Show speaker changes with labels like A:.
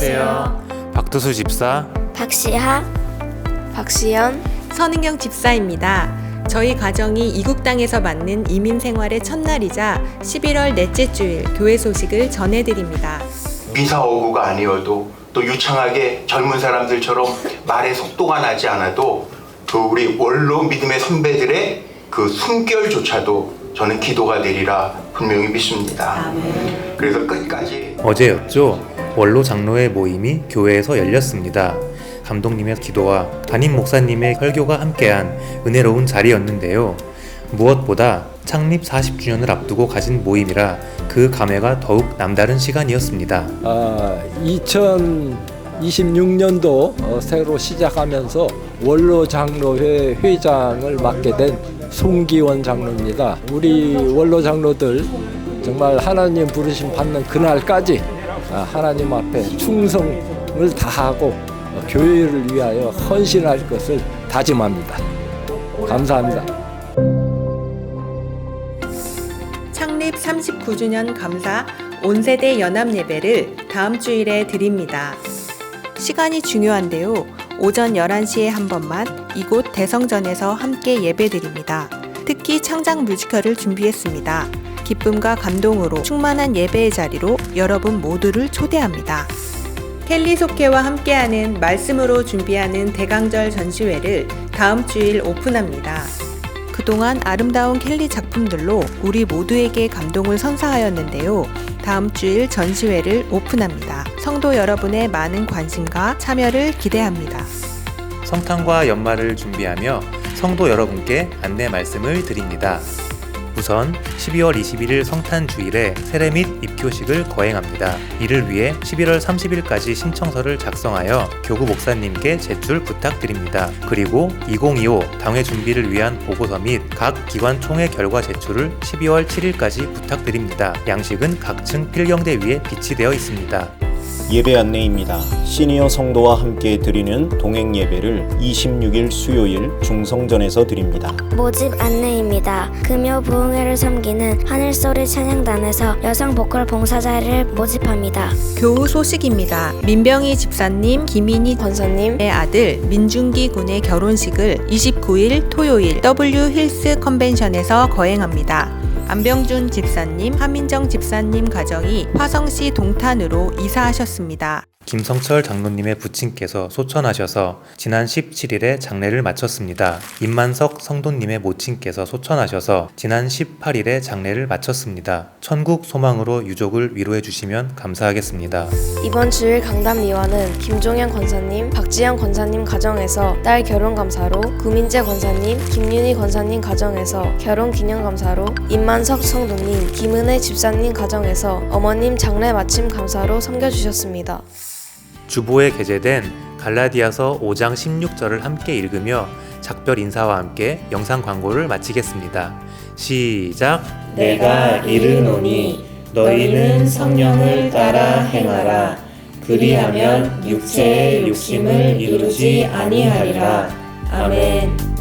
A: 안녕하세요.
B: 박두수 집사
C: 박시하,
A: 박시연,
D: 선은경 집사입니다. 저희 가정이 이국 땅에서 맞는 이민 생활의 첫날이자 11월 넷째 주일 교회 소식을 전해드립니다.
E: 미사 어구가 아니어도 또 유창하게 젊은 사람들처럼 말에 속도가 나지 않아도 그 우리 원로 믿음의 선배들의 그 숨결조차도 저는 기도가 되리라 분명히 믿습니다. 그래서 끝까지
B: 어제였죠. 원로 장로의 모임이 교회에서 열렸습니다. 감독님의 기도와 담임 목사님의 설교가 함께한 은혜로운 자리였는데요. 무엇보다 창립 40주년을 앞두고 가진 모임이라 그 감회가 더욱 남다른 시간이었습니다.
F: 아, 2026년도 어, 새로 시작하면서 원로 장로회 회장을 맡게 된 송기원 장로입니다. 우리 원로 장로들 정말 하나님 부르심 받는 그날까지 아, 하나님 앞에 충성을 다하고 어, 교회를 위하여 헌신할 것을 다짐합니다. 감사합니다.
D: 창립 39주년 감사 온세대 연합 예배를 다음 주일에 드립니다. 시간이 중요한데요. 오전 11시에 한 번만 이곳 대성전에서 함께 예배 드립니다. 특히 창작 뮤지컬을 준비했습니다. 기쁨과 감동으로 충만한 예배의 자리로 여러분 모두를 초대합니다. 켈리 속회와 함께하는 말씀으로 준비하는 대강절 전시회를 다음 주일 오픈합니다. 그동안 아름다운 켈리 작품들로 우리 모두에게 감동을 선사하였는데요. 다음 주일 전시회를 오픈합니다. 성도 여러분의 많은 관심과 참여를 기대합니다.
B: 성탄과 연말을 준비하며 성도 여러분께 안내 말씀을 드립니다. 우선 12월 21일 성탄 주일에 세례 및 입교식을 거행합니다. 이를 위해 11월 30일까지 신청서를 작성하여 교구 목사님께 제출 부탁드립니다. 그리고 2025 당회 준비를 위한 보고서 및 각 기관 총회 결과 제출을 12월 7일까지 부탁드립니다. 양식은 각층 필경대 위에 비치되어 있습니다.
G: 예배 안내입니다. 시니어 성도와 함께 드리는 동행 예배를 26일 수요일 중성전에서 드립니다.
C: 모집 안내입니다. 금요 부흥회를 섬기는 하늘소리 찬양단에서 여성 보컬 봉사자를 모집합니다.
D: 교우 소식입니다. 민병희 집사님, 김인희
A: 권사님,
D: 아들 민중기 군의 결혼식을 29일 토요일 W 힐스 컨벤션에서 거행합니다. 안병준 집사님, 하민정 집사님 가정이 화성시 동탄으로 이사하셨습니다.
B: 김성철 장로님의 부친께서 소천하셔서 지난 17일에 장례를 마쳤습니다. 임만석 성도님의 모친께서 소천하셔서 지난 18일에 장례를 마쳤습니다. 천국 소망으로 유족을 위로해 주시면 감사하겠습니다.
A: 이번 주일 강단 미화는 김종현 권사님, 박지영 권사님 가정에서 딸 결혼 감사로, 구민재 권사님, 김윤희 권사님 가정에서 결혼 기념 감사로, 임만석 성도님, 김은혜 집사님 가정에서 어머님 장례 마침 감사로 섬겨 주셨습니다.
B: 주보에 게재된 갈라디아서 5장 16절을 함께 읽으며 작별 인사와 함께 영상 광고를 마치겠습니다. 시작.
H: 내가 이르노니 너희는 성령을 따라 행하라 그리하면 육체의 욕심을 이루지 아니하리라 아멘